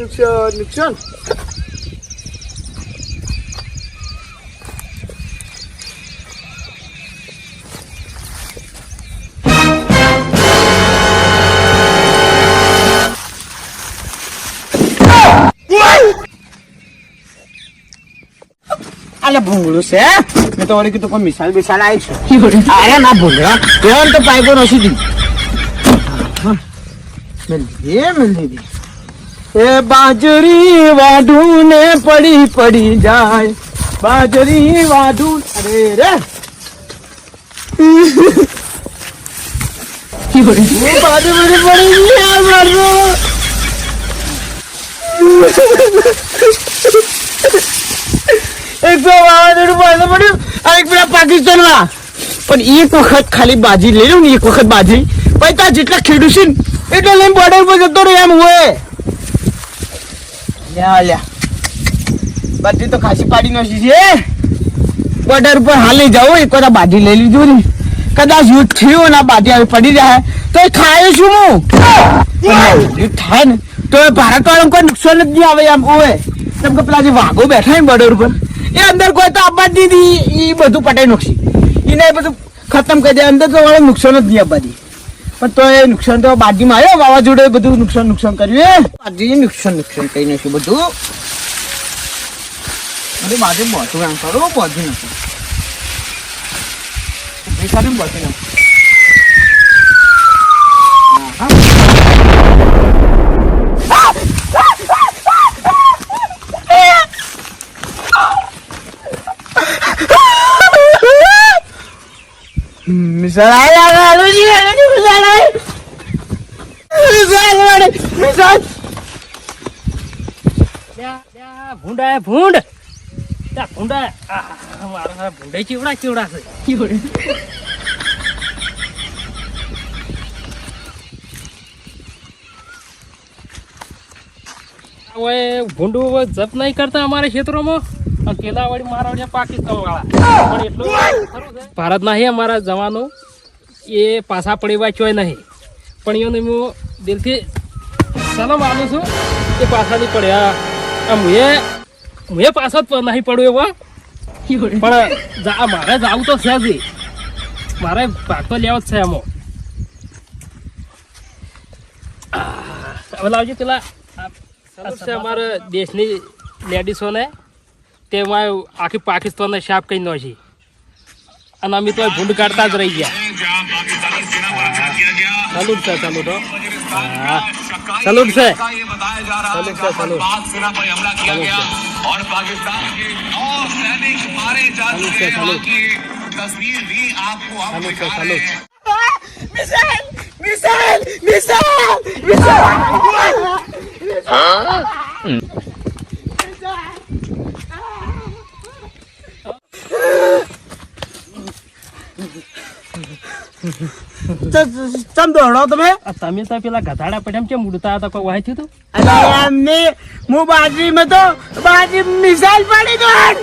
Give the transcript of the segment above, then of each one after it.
નુકસાન? આલે ભૂંગળું છે મેં તો વળી કીધું કોઈ મિસાઈલ બિસાઈલ આવી છે. અરે ના ભૂંગળા. કેવાનું તો પાઇપો નથી દી મેં મિલદી એ બાજરી વાઢું ને પડી પડી જાય. બાજરી વાઢું અરે રે! પાકિસ્તાન પાકિસ્તાનમાં. પણ એક વખત ખાલી બાજી લઈ લઉં ને, એક વખત બાજી. પછી જેટલા ખેડૂત છે ને, એટલા લઈને બોર્ડર પર જતો રહ્યો એમ હોય બધી તો ખાસી પાડી નાખી છે બોર્ડર ઉપર હાલી જવું એક વાર બાજી લઈ લીધું ને. કદાચ યુદ્ધ થયું ના બાજી આવી પડી જાય. તો એ ખાય શું હું? થાય ને. તો એ ભારત વાળા કોઈ નુકસાન જ નહીં આવે એમ હોય કેમ કે પેલા જે વાઘો બેઠા ને બોર્ડર ઉપર, એ અંદર કોઈ તો આપવા જ દીધી એ બધું પટાઈ નાખશે. એને બધું ખતમ કરી દે. અંદર તો વાળે નુકસાન જ નહીં આપવા દી. પણ તો એ નુકસાન તો બાજીમાં આવ્યો વાવાઝોડે બધું નુકસાન નુકસાન કર્યું બાજી નુકસાન નુકસાન કરી નાખ્યું બધું અરે બાજુ બોધું એમ કરો બોધું નથી ઊભી કરીને બોધું. આહા. મિસાલ આયા આલુજી આલુજી મિસાલ આય મિસાલ વાડે મિસાલ ભૂંડા ભૂંડ. ભૂંડા. મારા ભૂંડે ચીવડા ચીવડા છે. હવે ભૂંડું જપ નહીં કરતા અમારા ક્ષેત્રોમાં અને પેલા વળી મારા વળી પાકિસ્તાન વાળા પણ એટલું ભારત ના અમારા જવાનો. એ પાછા પડી વાંચ્યો નહીં. પણ એને દિલથી સલામ માનું છું એ પાછા નહીં પડ્યા. આમ મુએ મુએ પાછા જ નહીં પડ્યો એવો. પણ જા- મારે જવું તો છે જ મારે ભાગ તો લેવો જ છે એમાં હવે લાવજો પેલા. છે અમારા દેશની લેડીસોને. તેમાં આખી પાકિસ્તાનને સાફ કરી નાખી. અને અમે તો ભૂંડ કાઢતા જ રહી ગયા. સલુટ છે સલુટ सलूट से। और पाकिस्तान के सैनिक मारे जा चुके हैं तस्वीर भी आपको दिखा रहे हैं missile missile missile missile Mm-hmm. ચમ દોડો તમે? તમે તો પેલા ગધાડા પડ્યા કેમ ઉડતા હતા? કોઈ વાંચ્યું હતું? અરે એમને હું બાજરીમાં તો બાજરી મિસાલ પડી દોડ.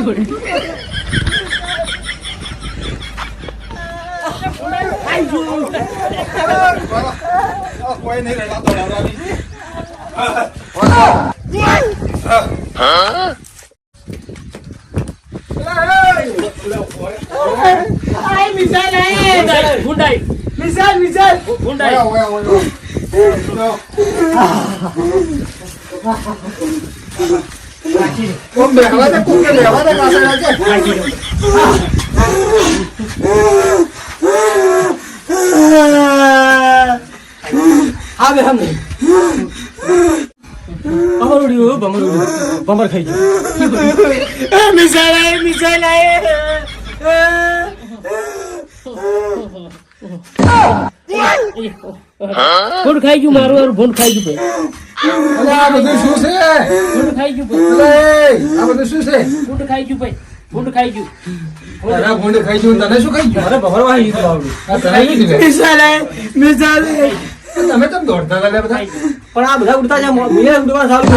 કા મિસાલ આવે મિસાલ આવે આય મિસાલ આય ભૂંડ આવ્યું. મિસાલ મિસાલ ભૂંડ આવ્યું. કોમ બેહવા દે, કોમને બેહવા દે, કાકા રાખે. હા બે હમ નહીં ભમર ઉડ્યું ભમર ઉડ્યું ભમર ખાઈ ગયું. મિસાઈલ આઈ, મિસાઈલ આઈ. ભૂંડ ખાઈ ગયું? મારું હારું ભૂંડ ખાઈ ગયું અલે, આ બધું શું છે? ભૂંડ ખાઈ ગયું ભાઈ. આ બધું શું છે? ભૂંડ ખાઈ ગયું ભાઈ. ભૂંડ ખાઈ ગયું. તારા ભૂંડ ખાઈ ગયું તને શું ખાઈ ગયું? અરે ભમર વાહી ગયું આવડું તને શું આઈ, મિસાઈલ આઈ. તમે કેમ દોડતા હતા બધા? પણ આ બધા ઉડતા જાય મેં ઉડવા સારું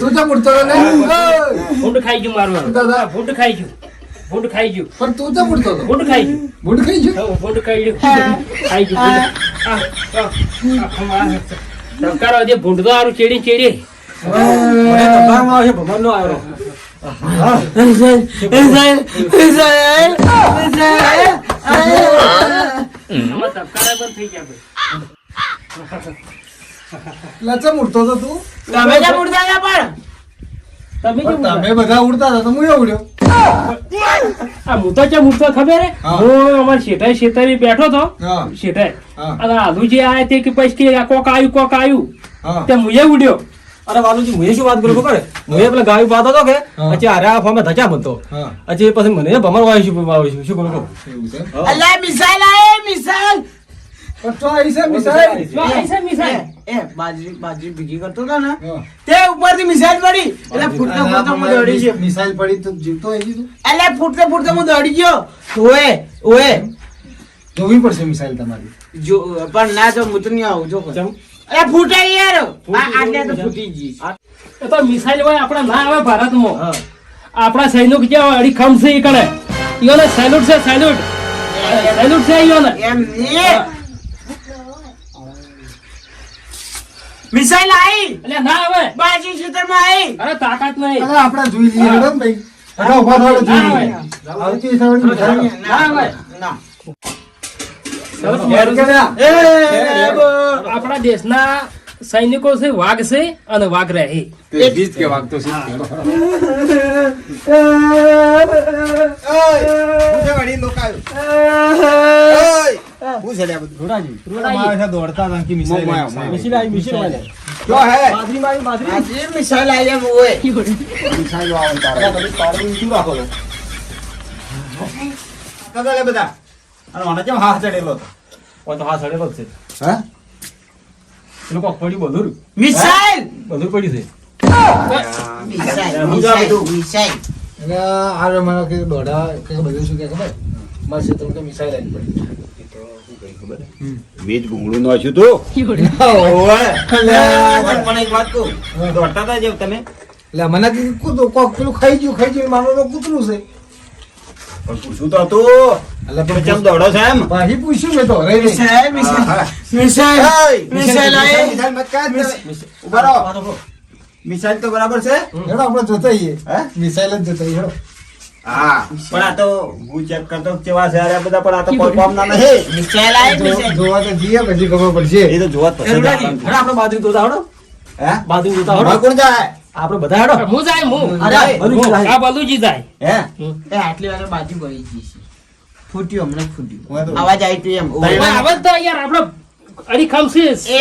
તું કેમ ઉડતો હતો લે? ખાઈ ગયું મારું. દાદા. ખાઈ ગયું. ભૂંડ ખાઈ ગયું પણ તું તો ગુંડ હતો ગુંડ ખાઈ ગયું ગુંડ ખાઈ ગયું ગુંડ ભૂંડ ખાઈ ગયું ખાઈ ગયું ભૂંડ. આ, આ, આ, આ, ધબકારો દે ભૂંડ તો આરું ચેડી ચેડી છે નો આવ્યો તું તમે બધા ઉડતા હતા તો હું એ ઉડ્યો આ તો ચમ ઉઠતો ખબર હે. હા. અમાર શેઠાઈ શેતારી બેઠો તો હા. શેઠાઈ. અને આલુ જે આયા તે કે પછી કે કોક આયુ કોક આયુ. હા. તે મુએ ઉડ્યો. અરે વાલુજી હું શું વાત કરું ખબર હું પેલા ગાયું પાતો હતો કે પછી અરે આ ફોર્મે ધચા બનતો હા. પછી પછી મને ભમર વાય શું વાય શું શું કરું કહું? એવું છે? અલા, મિસાઈલ આયે મિસાઈલ. પણ તો છે મિસાઈલ. આઈ છે મિસાઈલ. એ, બાજરી બાજરી ભીગી કરતો હતો ને? હા. તે ઉપરથી મિસાઈલ પડી. એટલે ફૂટતો ફૂટતો હું દોડી ગયો. મિસાઈલ પડી તો જીવતો આવી તું? એટલે ફૂટતો ફૂટતો હું દોડી ગયો. ઓએ ઓએ જોવી પડશે મિસાઈલ તમારી. જો પણ ના જો હું તો નહીં આવું જો અરે ફૂટે યાર. આ આટલે તો ફૂટી ગઈ. એ તો મિસાઈલ હોય આપણા ના આવે ભારતમાં. આપણા સૈનિક ક્યાં હોય અડી ખમસી કણે. ઈઓને સેલ્યુટ છે સેલ્યુટ. સેલ્યુટ છે ઈઓને એમ નહીં. મિસાઈલ આઈ. એટલે ના આવે. બાજી ક્ષેત્રમાં આઈ. અરે તાકાત નહીં. અરે આપણે જોઈ લઈએ હેડો ને ભાઈ. અરે ઊભા થો જોઈ લઈએ. આવતી સવારની ના આવે. ના? આપણા દેશના સૈનિકો છે વાઘ છે અને વાઘ રહે કે વાઘ તો જો હે? ઓય તો હા ચડેલો છે હે? પેલું કોક પડ્યું બધું મિસાઈલ! બધું પડ્યું છે મિસાઈલ મિસાઈલ મિસાઈલ. એટલે આ મને કે દોડા કે બધું શું કે ખબર? મારા તો મિસાઈલ આવી પડી. વીજ ભૂંગળું નાખ્યું તો? પણ એક વાત કહું. દોડતા હતા જેમ તમે? એટલે મને કીધું પેલું ખાઈ ગયું ખાઈ ગયું મારું કૂતરું છે. પણ પૂછું તો હતું એટલે તમે ચમ દોડો છે એમ? પાછી પૂછ્યું મેં તો રે. મિસાઈલ મિસાઈલ મિસાઈલ મિસાઈલ આઈ મિસાઈલ મત કાઢ. તમે. રહો. મિસાઈલ તો બરાબર છે? હેડો આપણે જોતા આવીએ હે? મિસાઈલ જ જોતા આવીએ હેડો. હા. પણ આ તો હું ચેક કરતો કેવા છે અરે બધા પણ આ તો કામ ના નહીં મિસાઈલ આઈ જોવા તો જઈએ પછી ખબર પડશે. એ તો જોવા જ. હેડો આપણે બાજરી જોતા હેડો. હે? જોતા હવે કોણ જાય? આપણે બધા હેડો. હું જાય હું. અરે બલુજી જાય. આ બલુજી જાય. હે? એ આટલી વાર બાજુ ગઈ ગઈ છે. ફૂટ્યું હમણાં જ ફૂટ્યું. અવાજ આવી તું એમ આવે તો યાર આપડો અરી ખમસીસ એ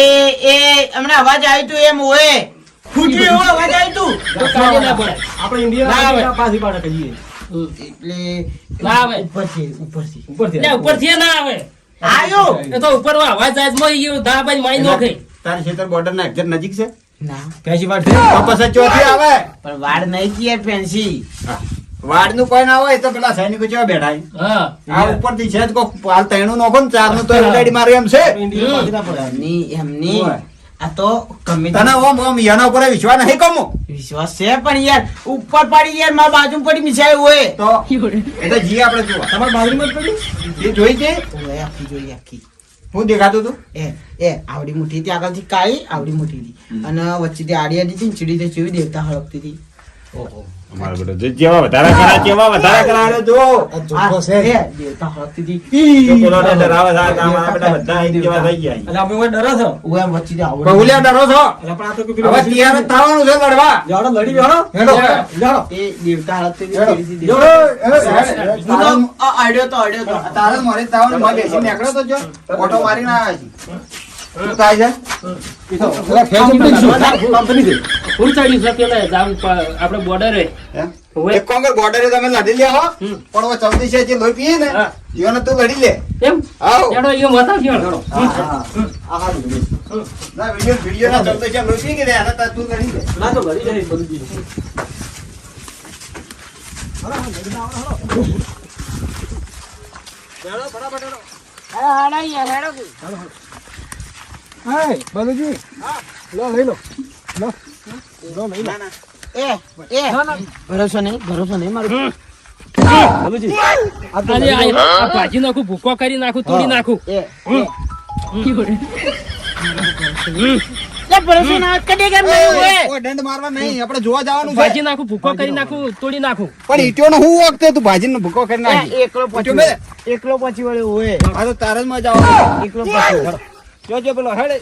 એ હમણાં અવાજ આવી તો એમ ઓએ ફૂટ્યું એવો અવાજ આવી તું. તો કાઢી ના પડે. આપણે ઇન્ડિયા આવે. પાછી પાડે કહીએ. એટલે ના આવે. ઉપરથી ઉપરથી ઉપરથી ઉપરથી ના આવે. આવ્યો એ તો ઉપર અવાજ જાય માં ઈ ધા બાઈ માઈ નો ગઈ તારે ખેતર બોર્ડર ના એક્ઝેક્ટ નજીક છે? ના. પાડ છે? તો પછી ચોથી આવે. પણ વાળ નહીં કીએ પેન્સી વાડનું કોઈ ના હોય તો પેલા સૈનિકો જેવા બેઠા આ ઉપર આ છે જ કોક હાલ ત્રણું નોખો ને ચારનું તો ઉડાડી મારે એમ છે. પડે એમની એમની. આ તો ગમે તને ઓમ ઓમ એના ઉપર વિશ્વાસ નહીં કમો? વિશ્વાસ છે પણ યાર ઉપર પડી યાર મારા બાજુ પડી મિસાઈ હોય. તો એ તો જી આપણે જોવા. તમારે બાજરીમાં જ પડ્યું એ જોઈ છે ઓય, આખી જોઈ આખી. હું દેખાતો હતો? એ એ આવડી મુઠ્ઠી હતી. આગળથી કાળી આવડી મુઠ્ઠી હતી. અને વચ્ચેથી આડી આડી હતી ને ચીડી દેવતા હળકતી હતી. અમારો બેટો જો જેવા વધારે કરા જેવા વધારે કરાવે જો આ એ દેવતા હળગતી જો હતી. ડરાવે છે, અમારા બેટા બધા એક જેવા થઈ ગયા એટલે અમે ડરો છો? ઉવે એમ વચ્ચેથી આવડે. ડરો છો? એટલે પણ આ તો કોઈ પેલું હવે તૈયાર થવાનું છે લડવા. જાડો લડી બેહો. હેડો. એ દેવતા હળગતી હતી, તેડીથી દેવતા. હેડો. હું તો આ અડ્યો તો અડ્યો તો. તારે મારી તાવને માં બેસી નીકળ્યો તો જો. ઓટો છે. ચડ્યું છે? પેલા જામ આપણે બોર્ડરે. એક કોંગર બોર્ડરે તમે લડી લે હો. પણ ઓ ચૌદી છે જે લોહી પીએ ને. જીવન તું લડી લે. એમ? આવો. એડો યો મતા ગયો ના વિડિયો વિડિયો ના ચૌદી છે લોહી પી કે રે આને તું લડી લે. ના તો લડી જાય બધું ભાજી નાખું ભૂકો કરી એ. ભરોસો નહીં નહીં જવાનું ભાજી નાખું ભૂકો કરી નાખું તોડી નાખું એકલો પછી બે. એકલો પછી વળે હોય આ તો તારે જ મજા આવે એકલો પછી જોજો પેલો હેડે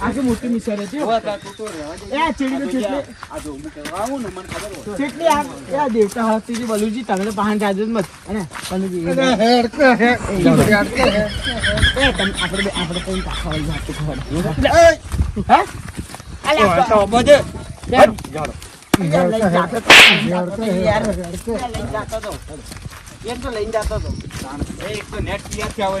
આખી મોટી મિસર હતી. એ ચીડી તો ચેટલી ચેટલી આ આ દેવતા હસ્તી થી બલુજી તમને પહાણ જાજો જ મત. અને બલુજી એ તમે આપણે આપણે કોઈ કાખા વાળી વાત તો ખબર હે? અલે આ બજે. લઈને જાતો તો. લઈને જાતો તો. એમ તો લઈને જાતો તો. એક તો નેટ ક્લિયર થયા આવે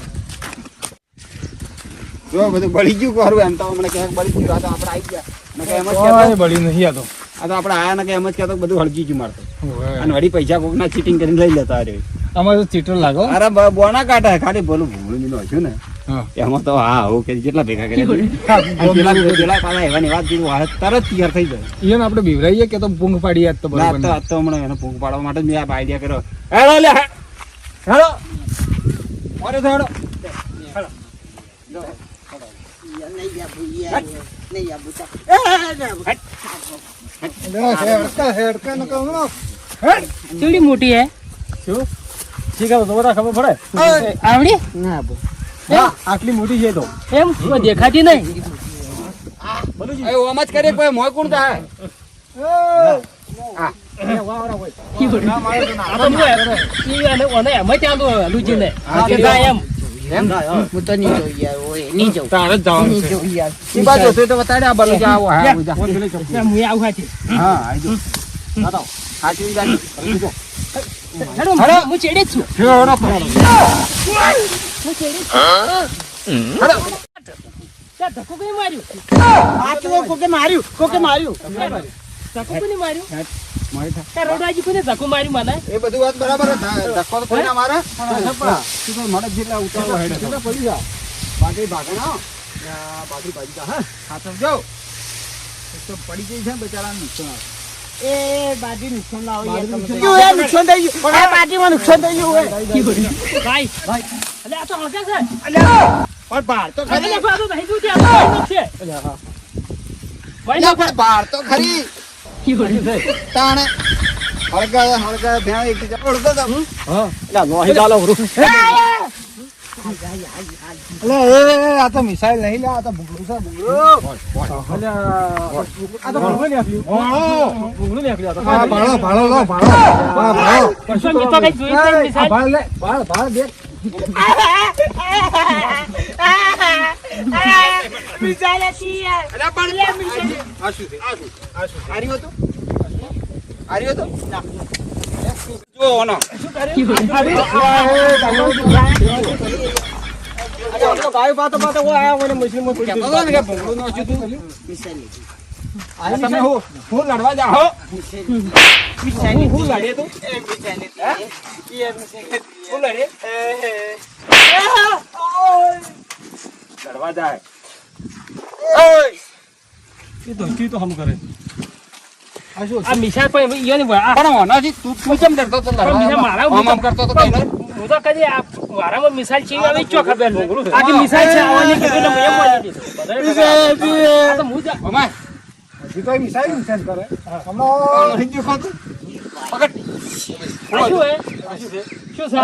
જ બધું બળી ગયું કરું એમ તો હમણાં ક્યાંક બળી ગયું. આ તો આપણે આવી ગયા. નકર એમ જ કહેતો. બળી નહીં આ આ તો આપણે આયા નકર એમ જ કહેતો કે બધું હળગી ગયું મારતો અને વળી પૈસા કોકના ચીટિંગ કરીને લઈ લેતા તો ચીટર લાગો અરે બોના કાઢા ખાલી બોલું ભૂલું નું હશું ને. એમાં તો હા હું કે જેટલા ભેગા કરી પેલા પેલા પાછા એવાની વાત કીધું હા તરત તૈયાર થઈ જાય. એને આપણે બીવરાઈએ કે તો પૂંગ પાડી તો ના તો તો હમણાં એને પૂંગ પાડવા માટે મેં આ આઈડિયા કર્યો. હેડો લે હેડો. ઓરે તો હેડો. કેવડી મોટી હે? ઠીક છે તો બધા. ખબર પડે આવડી ના બો આટલી મોટી છે તો એમ દેખાતી નહીં ઓમ જ કરીએ કોઈ મોય કોણ થાય એમ- એમ? તો હું. તો નહીં જોઈ યાર ઓએ નહીં જવું તારે જ જવાનું નહીં જોઈ યાર ઈ બાજુ જોઈ તો બતાડે આ બાજુ જાઓ. હા હું આવું હાથી. હા આઈ જો હાચી જા હેડો, હું- ચેડે છું. હેડો હું ચેડે છું. ત્યાં ધક્કો કઈ માર્યું? કોકે માર્યું? કોકે માર્યું? ધક્કો કોને માર્યું? મારી રોડાજી કોને ધક્કો માર્યું મને એ બધું વાત બરાબર ધક્કો તો કોઈને મારે તું તો મળે જ જેટલા ઉતાવળો હેડે. પડી જા બાકી ભાગે ના હો. આ બાજુ બાજુ જા, હા. ખાતર જાઓ. તો પડી ગઈ છે ને બચારાને નુકસાન. એ બાજી નુકસાન તો. એ નુકસાન થઈ ગયું આ બાજીમાં નુકસાન થઈ ગયું ઓએ. ભાઈ ભાઈ એટલે આ તો છે પણ બહાર ભાઈ નો નો પણ ખરી. તાણે હળગા હળગા ભેણ એક બીજા ઓળખો તો. અલે એ આ તો મિસાઈલ નહીં લે આ તો ભૂંગળું છે ભૂંગળું. આ તો ભૂંગળું નીકળ્યું ભૂંગળું નીકળ્યું આ આ ભાળો ભાળો લો ભાળો. આ ભાળો. શું મેં કઈ જોઈ જ મિસાઈલ. ભાળ લે ભાળ ભાળ દે મિસાઈલ હતી યાર. આ શું છે? આ શું? આ શું? આર્યું હતું? આર્યું હતું? જો ઓનો ગાયો પાતો પાતો ઓ આયા મને મશીનમાં પડી કહેતો હતો ને કે ભૂંગળું નાખ્યું તું. મિસાઈલ તમે હું લડે તું એ એ હું લડે લડવા જાય. એ ધમકી તો હમ કરે. આ મિસાલ પણ ઈયોની આ પણ ઓનાથી તું તું કેમ ડરતો હતો? પણ મારા લડવા આમ આમ કરતો હતો કઈ હું તો કદી આ મારામાં મિસાલ છે આવી ચો ખબર નહીં. આખી મિસાલ છે આવવાની કીધું એટલે મેં બોલી દીધું. બધાએ ખબર. તો હું જ- અમાય હજી તો મિસાઈલ મિસાઈલ કરે? પકડ શું છે?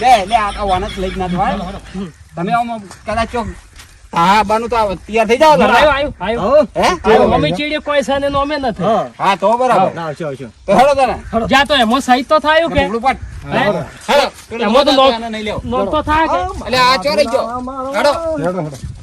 લે લે આ આ લઈ જ ના જવાય તમે આમ કદાચ ચોક હા બાનું તો તૈયાર થઈ જાવ આવ્યો આવ્યો હે આવ્યો અમે કોઈ સાને નોમે નથી. હા. હા તો બરાબર. ના આવશે આવશે તો હેડો તને. જા તો એમાં સહી તો થાય કે? ભૂંગળું હેડો. પેલું તો નો- તો થાય કે? એટલે આ ચોરાઈ ગયો. હેડો. હેડો હેડો.